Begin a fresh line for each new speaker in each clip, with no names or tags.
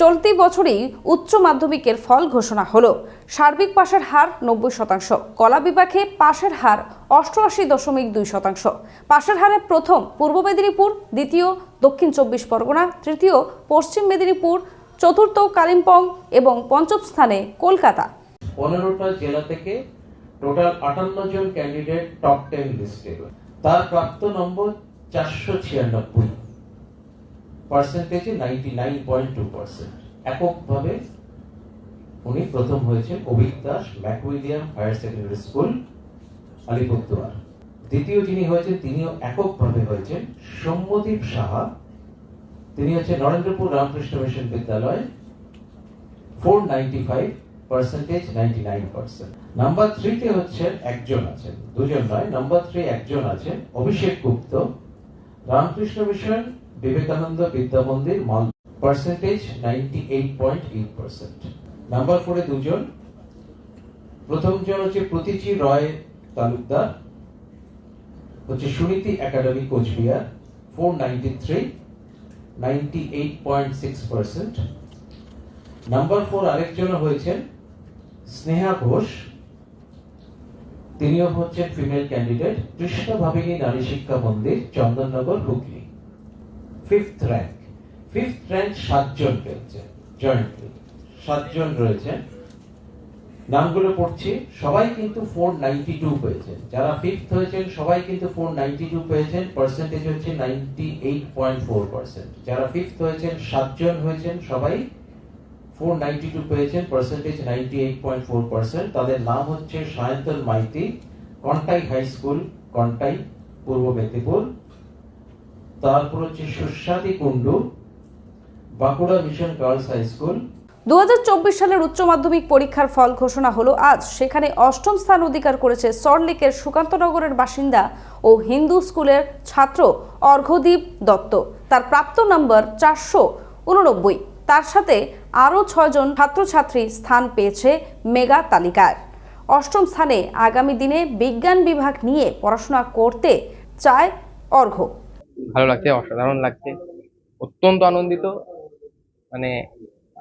চলতি বছরেই উচ্চ মাধ্যমিকের ফল ঘোষণা হলো। সার্বিক পাশের হার নব্বই শতাংশ, কলা বিভাগে পাশের হার অষ্টআশি দশমিক দুই শতাংশ। পাশের হারে প্রথম পূর্ব মেদিনীপুর, দ্বিতীয় দক্ষিণ চব্বিশ পরগনা, তৃতীয় পশ্চিম মেদিনীপুর, চতুর্থ কালিম্পং এবং পঞ্চম স্থানে কলকাতা।
পনেরোটা জেলা থেকে টোটাল আটান্ন জন ক্যান্ডিডেট টপ টেন লিস্টে। তার প্রাপ্ত নম্বর চারশো ছিয়ানব্বই। পার্সেন্টেজে ninety nine point two percent এককভাবে উনি প্রথম হয়েছেন Abhik Das McWilliam higher secondary school, Alipurduar. দ্বিতীয় যিনি হয়েছেন, তিনিও এককভাবে হয়েছেন সৌম্যদীপ সাহা। তিনি হচ্ছেন Narendrapur Ramakrishna mission Vidyalaya four ninety five percentage ninety nine percent number থ্রিতে হচ্ছে একজন আছেন, দুজন নয় নাম্বার থ্রি একজন আছেন অভিষেক গুপ্ত, রামকৃষ্ণ মিশন বিবেকানন্দ বিদ্যা মন্দির মাল পার্সেন্টেজ নাইনটি নাম্বার ফোরে দুজন। প্রথম জন হচ্ছে প্রতীচি রয় তালুকদার, হচ্ছে Suniti academy, Cooch Behar four ninety three ninety eight point six percent number four আরেকজন হয়েছেন স্নেহা ঘোষ। তিনিও হচ্ছেন female candidate Krishna Bhabini Nari Shiksha Mandir, Chandannagar, Hooghly. Fifth rank fifth rank সাতজন পেয়েছেন জয়েন্টলি সাতজন রয়েছে। নামগুলো পড়ছি। সবাই কিন্তু ফোর নাইনটি টু পেয়েছেন। যারা ফিফথ হয়েছেন, সবাই কিন্তু ফোর নাইনটি টু পেয়েছেন। পার্সেন্টেজ হচ্ছে ninety eight point four percent যারা ফিফথ হয়েছেন, সাতজন হয়েছেন, সবাই ফোর নাইনটি টু পেয়েছেন। Percentage ninety eight point four percent তাদের নাম হচ্ছে সায়ন্তন মাইতি, কন্টাই হাই স্কুল, কন্টাই, পূর্ব মেদিনীপুর। তারপর হচ্ছে Suswadi Kundu, Bankura mission girls high school.
দু হাজার চব্বিশ সালের উচ্চ মাধ্যমিক পরীক্ষার ফল ঘোষণা হলো আজ। সেখানে অষ্টম স্থান অধিকার করেছে সল্টলেকের সুকান্তনগরের বাসিন্দা ও হিন্দু স্কুলের ছাত্র অর্ঘ্যদীপ দত্ত। তার প্রাপ্ত নম্বর চারশো উননব্বই। তার সাথে আরও ছয়জন ছাত্রছাত্রী স্থান পেয়েছে মেগা তালিকায়। অষ্টম স্থানে আগামী দিনে বিজ্ঞান বিভাগ নিয়ে পড়াশোনা করতে চায় অর্ঘ্য
ভালো লাগছে অসাধারণ লাগছে। অত্যন্ত আনন্দিত। মানে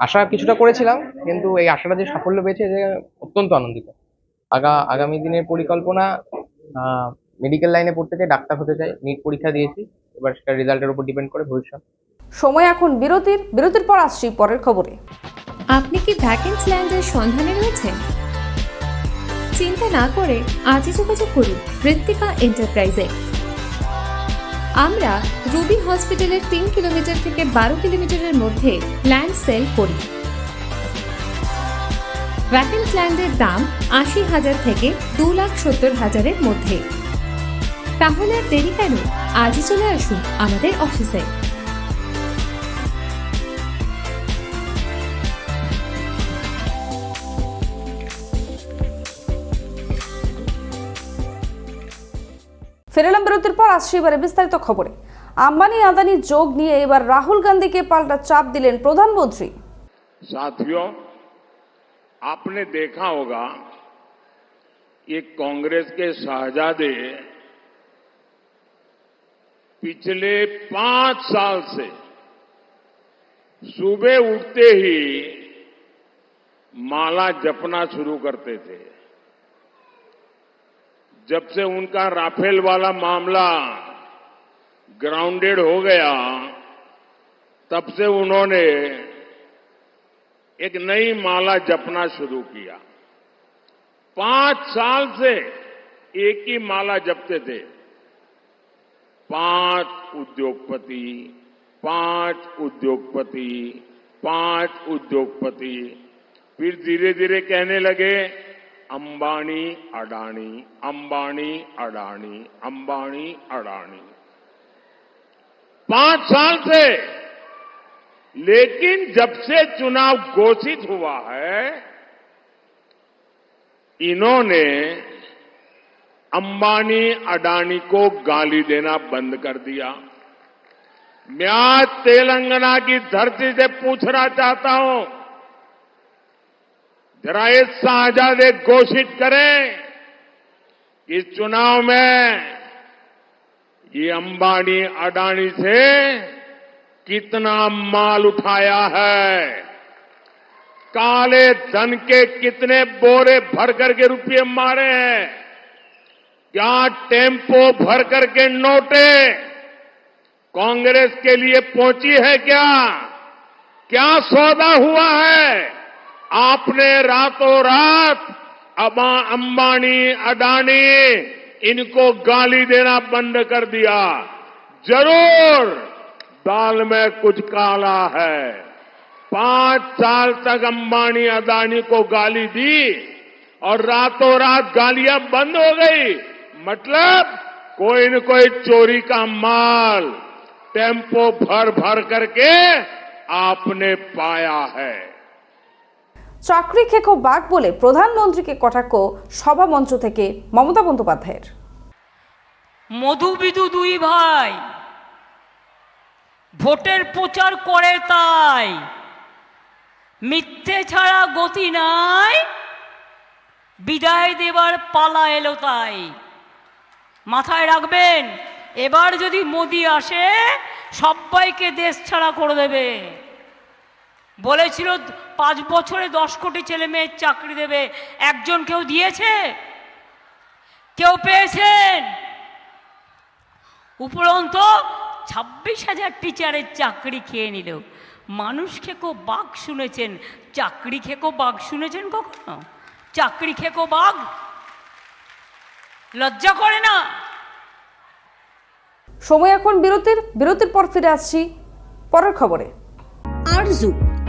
আশা কিছুটা করেছিলাম কিন্তু এই আশাটা যে সাফল্য পেয়েছে যে অত্যন্ত আনন্দিত। আগা আগামী দিনের পরিকল্পনা মেডিকেল লাইনে পড়তে চাই ডাক্তার হতে চাই নিট পরীক্ষা দিয়েছি। এবার সেটা রেজাল্টের উপর ডিপেন্ড করে ভবিষ্যৎ।
সময় এখন বিরতির বিরতির পর আসছি পরের খবরে।
আপনি কি ভ্যাকেন্স ল্যান্ডের সন্ধানে রয়েছেন? চিন্তা না করে আজই যোগাযোগ করুন ঋত্বিকা এন্টারপ্রাইজে আমরা রুবি হসপিটালের তিন কিলোমিটার থেকে বারো কিলোমিটারের মধ্যে ল্যান্ড সেল করি। ভ্যাকেন্ট ল্যান্ডের দাম আশি হাজার থেকে দু লাখ সত্তর হাজারের মধ্যে। তাহলে আর দেরি কেন? আজই চলে আসুন আমাদের অফিসে।
ফেরালাম বিরতির পর আসছে এবারে বিস্তারিত খবরে আম্বানি আদানি যোগ নিয়ে এবার রাহুল গান্ধীকে পাল্টা চাপ দিলেন প্রধানমন্ত্রী
साथियों आपने देखा होगा ये कांग्रेस के शहजादे पिछले पांच साल से सुबह उठते ही माला जपना शुरू करते थे जब से उनका राफेल वाला मामला ग्राउंडेड हो गया, तब से उन्होंने एक नई माला जपना शुरू किया। पाँच साल से एक ही माला जपते थे। पाँच उद्योगपति पाँच उद्योगपति पाँच उद्योगपति। फिर धीरे धीरे कहने लगे अंबानी अडानी अंबानी अडानी अंबानी अडानी। पाँच साल से, लेकिन जब से चुनाव घोषित हुआ है, इन्होंने अंबानी अडानी को गाली देना बंद कर दिया। मैं आज तेलंगाना की धरती से पूछना चाहता हूँ जरा ये शाहजादे घोषित करें कि इस चुनाव में ये अंबानी, अडानी से कितना माल उठाया है। काले धन के कितने बोरे भर करके रुपये मारे हैं। क्या टेंपो भर करके नोटे कांग्रेस के लिए पहुँची है क्या? क्या सौदा हुआ है? आपने रातों रात अबा अंबानी, अडानी, इनको गाली देना बंद कर दिया। ज़रूर, दाल में कुछ काला है। पाँच साल तक अंबानी अदानी को गाली दी और रातों रात गालियाँ बंद हो गई। मतलब कोई न कोई चोरी का माल टेंपो भर भर करके आपने पाया है।
চাকরি খেকো বাঘ বলে প্রধানমন্ত্রীকে কটাক্ষ সভামঞ্চ থেকে মমতা বন্দ্যোপাধ্যায়ের।
মধুবিধু দুই ভাই, ভোটের প্রচার করে তাই। মিথ্যে ছাড়া গতি নাই, বিদায় দেবার পালা এলো তাই। মাথায় রাখবেন, এবার যদি মোদি আসে সবাইকে দেশ ছাড়া করে দেবে। বলেছিল পাঁচ বছরে দশ কোটি ছেলে মেয়ের চাকরি দেবে। একজন কেউ দিয়েছে? কেউ পেয়েছেন? উপরন্ত ছাব্বিশ হাজার টিচারের চাকরি খেয়ে নিল। মানুষ খেকো বাঘ শুনেছেন। চাকরি খেকো বাঘ শুনেছেন কখনো? চাকরি খেকো বাঘ? লজ্জা করে না?
সময় এখন বিরতির বিরতির পর ফিরে আসছি। পরের খবরে।
Arzu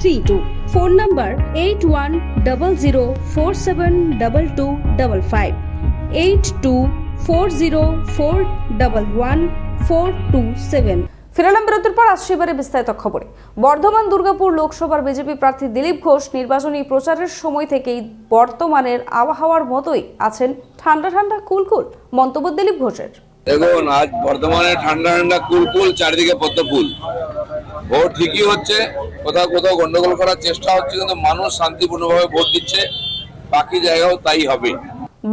three two phone number eight one double zero four seven double two double five eight two four zero four double one four two seven
ফিরালাম বিরতির পর আসছে এবারে বিস্তারিত খবরে। বর্ধমান দুর্গাপুর লোকসভার বিজেপি প্রার্থী দিলীপ ঘোষ নির্বাচনী প্রচারের সময় থেকেই বর্তমানের আবহাওয়ার মতোই আছেন ঠান্ডা ঠান্ডা কুলকুল। মন্তব্য দিলীপ ঘোষের।
দেখুন আজ বর্ধমানে ঠান্ডা ঠান্ডা কুলকুল চারিদিকে পদ্ম ফুল ভোট ঠিকই হচ্ছে, কোথাও কোথাও গন্ডগোল করার চেষ্টা হচ্ছে, কিন্তু মানুষ শান্তিপূর্ণভাবে ভোট দিচ্ছে, বাকি জায়গাও তাই হবে।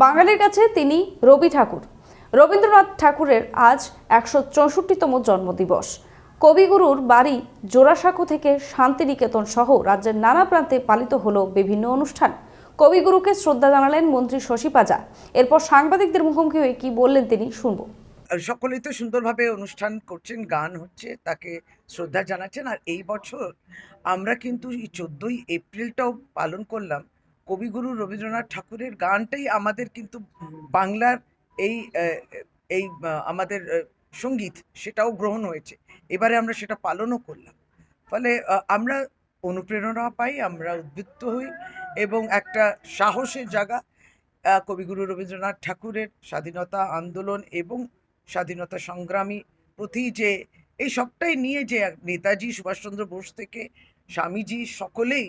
বাঙালির কাছে তিনি রবি ঠাকুর। রবীন্দ্রনাথ ঠাকুরের আজ একশো চৌষট্টিতম জন্মদিবস। কবিগুরুর বাড়ি জোড়াসাঁকো থেকে শান্তিনিকেতন সহ রাজ্যের নানা প্রান্তে পালিত হলো বিভিন্ন অনুষ্ঠান। কবিগুরুকে শ্রদ্ধা জানালেন মন্ত্রী শশী পাজা। এরপর সাংবাদিকদের মুখোমুখি হয়ে কি বললেন তিনি শুনব।
সকলেই তো সুন্দরভাবে অনুষ্ঠান করছেন, গান হচ্ছে, তাকে শ্রদ্ধা জানাচ্ছেন। আর এই বছর আমরা কিন্তু এই চোদ্দোই এপ্রিলটাও পালন করলাম। কবিগুরু রবীন্দ্রনাথ ঠাকুরের গানটাই আমাদের কিন্তু বাংলার এই এই আমাদের সংগীত সেটাও গ্রহণ হয়েছে। এবারে আমরা সেটা পালনও করলাম। ফলে আমরা অনুপ্রেরণা পাই, আমরা উদ্বুদ্ধ হই এবং একটা সাহসের জায়গা কবিগুরু রবীন্দ্রনাথ ঠাকুরের স্বাধীনতা আন্দোলন এবং স্বাধীনতা সংগ্রামী, প্রতি যে এই সবটাই নিয়ে যে নেতাজি সুভাষচন্দ্র বোস থেকে স্বামীজি সকলেই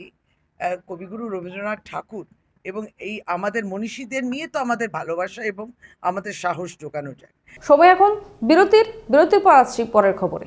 কবিগুরু রবীন্দ্রনাথ ঠাকুর এবং এই আমাদের মনীষীদের নিয়ে তো আমাদের ভালোবাসা এবং আমাদের সাহস জোগানো যায়।
সবাই এখন বিরতির বিরতির পর আসছি পরের খবরে।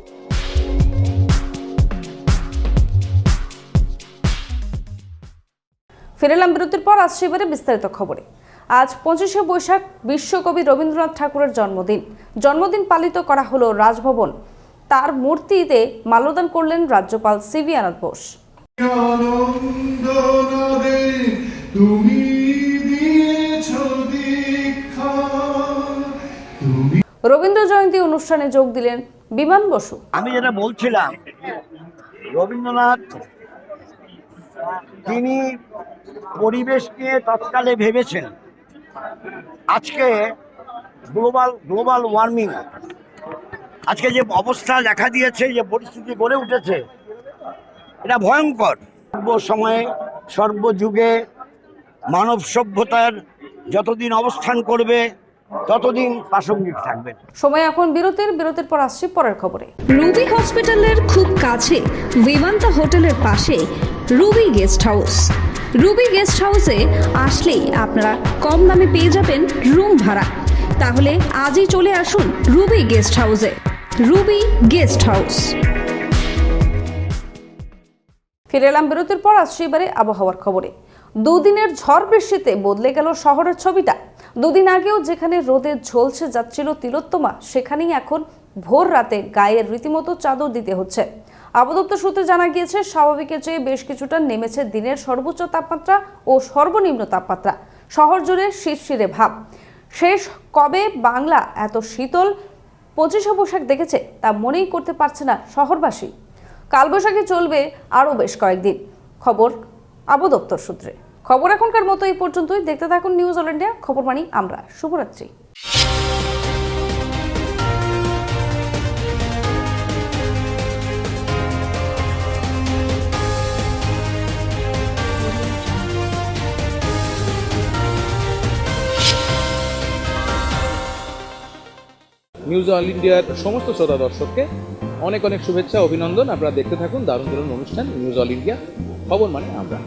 ফিরেলাম বিরতির পর আসছে এবারে বিস্তারিত খবরে। আজ পঁচিশে বৈশাখ বিশ্বকবি রবীন্দ্রনাথ ঠাকুরের জন্মদিন। জন্মদিন পালিত করা হলো রাজভবন। তার মূর্তিতে মাল্যদান করলেন রাজ্যপাল সিভি আনন্দ বোস। রবীন্দ্র জয়ন্তী অনুষ্ঠানে যোগ দিলেন বিমান বসু।
আমি যেটা বলছিলাম রবীন্দ্রনাথ তিনি পরিবেশ নিয়ে তৎকালে ভেবেছেন। আজকে গ্লোবাল গ্লোবাল ওয়ার্মিং। আজকে যে অবস্থা দেখা দিয়েছে যে পরিস্থিতি গড়ে উঠেছে এটা ভয়ঙ্কর। সর্ব সময়ে সর্বযুগে মানব সভ্যতার যতদিন অবস্থান করবে ততদিন প্রাসঙ্গিক থাকবে।
সময় এখন বিরতির বিরতির পর আসছি পরের খবরে।
রুবি হসপিটালের খুব কাছে বিমান্তা হোটেলের পাশে Ruby guest house. Ruby guest হাউসে আসলেই আপনারা কম দামে পেয়ে যাবেন রুম ভাড়া। তাহলে আজই চলে আসুন রুবি গেস্ট হাউসে রুবি গেস্ট হাউস
ফিরে এলাম বিরতির পর, আসছি এবারে আবহাওয়ার খবরে। দুদিনের ঝড় বৃষ্টিতে বদলে গেল শহরের ছবিটা। দুদিন আগেও যেখানে রোদে ঝলসে যাচ্ছিল তিলোত্তমা, সেখানেই এখন ভোর রাতে গায়ের রীতিমতো চাদর দিতে হচ্ছে। আবদপ্তর সূত্রে জানা গিয়েছে, স্বাভাবিকের চেয়ে বেশ কিছুটা নেমেছে দিনের সর্বোচ্চ তাপমাত্রা ও সর্বনিম্ন তাপমাত্রা। শহর জুড়ে শিরশিরে ভাব। শেষ কবে বাংলা এত শীতল? পঁচিশে বৈশাখ দেখেছে, তা মনেই করতে পারছে না শহরবাসী। কালবৈশাখী চলবে আরও বেশ কয়েকদিন। খবর আবু দপ্তর সূত্রে। খবর এখনকার মতো এই পর্যন্তই। দেখতে থাকুন নিউজ অল ইন্ডিয়া খবর মানি আমরা শুভরাত্রি।
নিউজ অল ইন্ডিয়ার সমস্ত শ্রোতা দর্শককে অনেক অনেক শুভেচ্ছা, অভিনন্দন। আপনারা দেখতে থাকুন দারুণ দারুণ অনুষ্ঠান নিউজ অল ইন্ডিয়া খবর মানে আমরা।